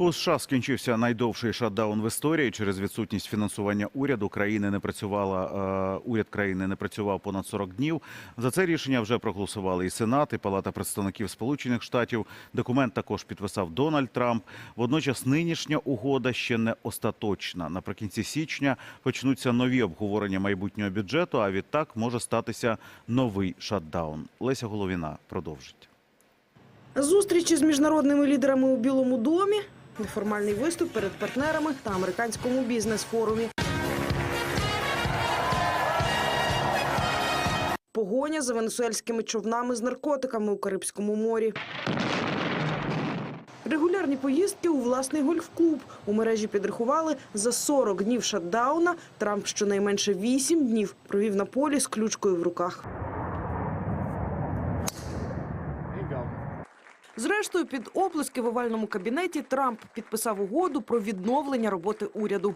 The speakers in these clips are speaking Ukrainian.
У США скінчився найдовший шатдаун в історії. Через відсутність фінансування уряду країни не працювала. е, уряд країни не працював понад 40 днів. За це рішення вже проголосували і Сенат, і Палата представників Сполучених Штатів. Документ також підписав Дональд Трамп. Водночас нинішня угода ще не остаточна. Наприкінці січня почнуться нові обговорення майбутнього бюджету. А відтак може статися новий шатдаун. Леся Головіна продовжить. Зустрічі з міжнародними лідерами у Білому домі, неформальний виступ перед партнерами та американському бізнес-форумі. Погоня за венесуельськими човнами з наркотиками у Карибському морі. Регулярні поїздки у власний гольф-клуб. У мережі підрахували за 40 днів шатдауна. Трамп щонайменше 8 днів провів на полі з ключкою в руках. Зрештою, під оплески в овальному кабінеті Трамп підписав угоду про відновлення роботи уряду.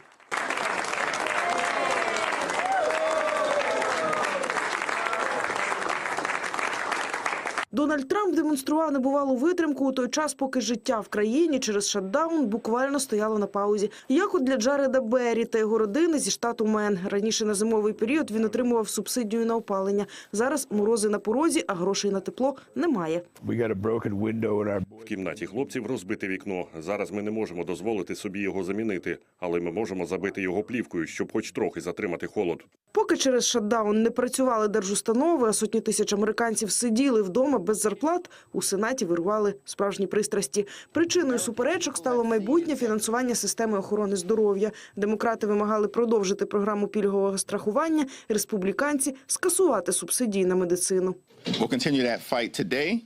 Дональд Трамп демонстрував небувалу витримку у той час, поки життя в країні через шатдаун буквально стояло на паузі. Як от для Джареда Беррі та його родини зі штату Мен. Раніше на зимовий період він отримував субсидію на опалення. Зараз морози на порозі, а грошей на тепло немає. We got a broken window in our В кімнаті хлопців розбите вікно. Зараз ми не можемо дозволити собі його замінити, але ми можемо забити його плівкою, щоб хоч трохи затримати холод. Поки через шатдаун не працювали держустанови, а сотні тисяч американців сиділи вдома без зарплат, у Сенаті вирували справжні пристрасті. Причиною суперечок стало майбутнє фінансування системи охорони здоров'я. Демократи вимагали продовжити програму пільгового страхування, республіканці – скасувати субсидії на медицину.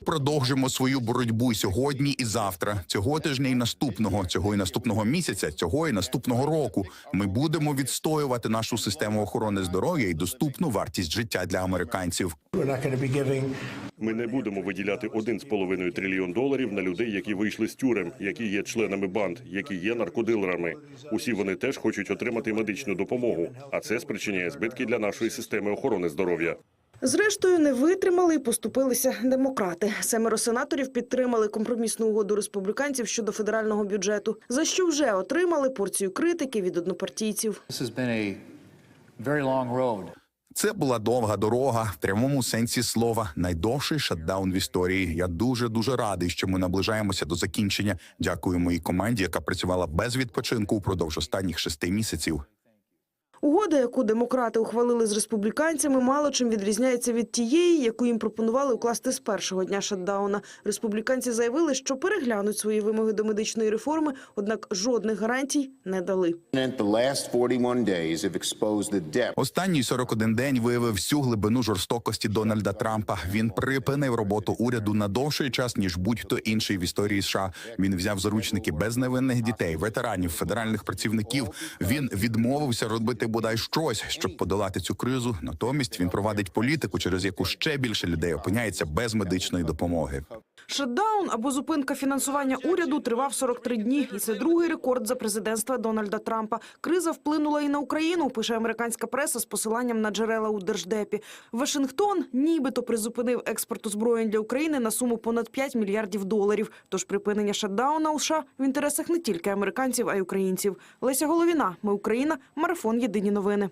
Продовжимо свою боротьбу сьогодні і завтра, цього тижня і наступного, цього і наступного місяця, цього і наступного року. Ми будемо відстоювати нашу систему охорони здоров'я і доступну вартість життя для американців. Ми не будемо виділяти 1,5 трильйон доларів на людей, які вийшли з тюрем, які є членами банд, які є наркодилерами. Усі вони теж хочуть отримати медичну допомогу, а це спричиняє збитки для нашої системи охорони здоров'я. Зрештою, не витримали і поступилися демократи. Семеро сенаторів підтримали компромісну угоду республіканців щодо федерального бюджету, за що вже отримали порцію критики від однопартійців. Це була довга дорога в прямому сенсі слова. Найдовший шатдаун в історії. Я дуже дуже радий, що ми наближаємося до закінчення. Дякую моїй команді, яка працювала без відпочинку упродовж останніх шести місяців. Угода, яку демократи ухвалили з республіканцями, мало чим відрізняється від тієї, яку їм пропонували укласти з першого дня шатдауна. Республіканці заявили, що переглянуть свої вимоги до медичної реформи, однак жодних гарантій не дали. The last 41 days have exposed Останній 41 день виявив всю глибину жорстокості Дональда Трампа. Він припинив роботу уряду на довший час ніж будь-хто інший в історії США. Він взяв заручники безневинних дітей, ветеранів, федеральних працівників. Він відмовився робити бодай щось, щоб подолати цю кризу. Натомість він провадить політику, через яку ще більше людей опиняється без медичної допомоги. Шатдаун або зупинка фінансування уряду тривав 43 дні, і це другий рекорд за президентства Дональда Трампа. Криза вплинула і на Україну. Пише американська преса з посиланням на джерела у держдепі. Вашингтон нібито призупинив експорт озброєнь для України на суму понад 5 мільярдів доларів. Тож припинення шатдауна у США в інтересах не тільки американців, а й українців. Леся Головіна. Ми Україна. Марафон. Єдині новини.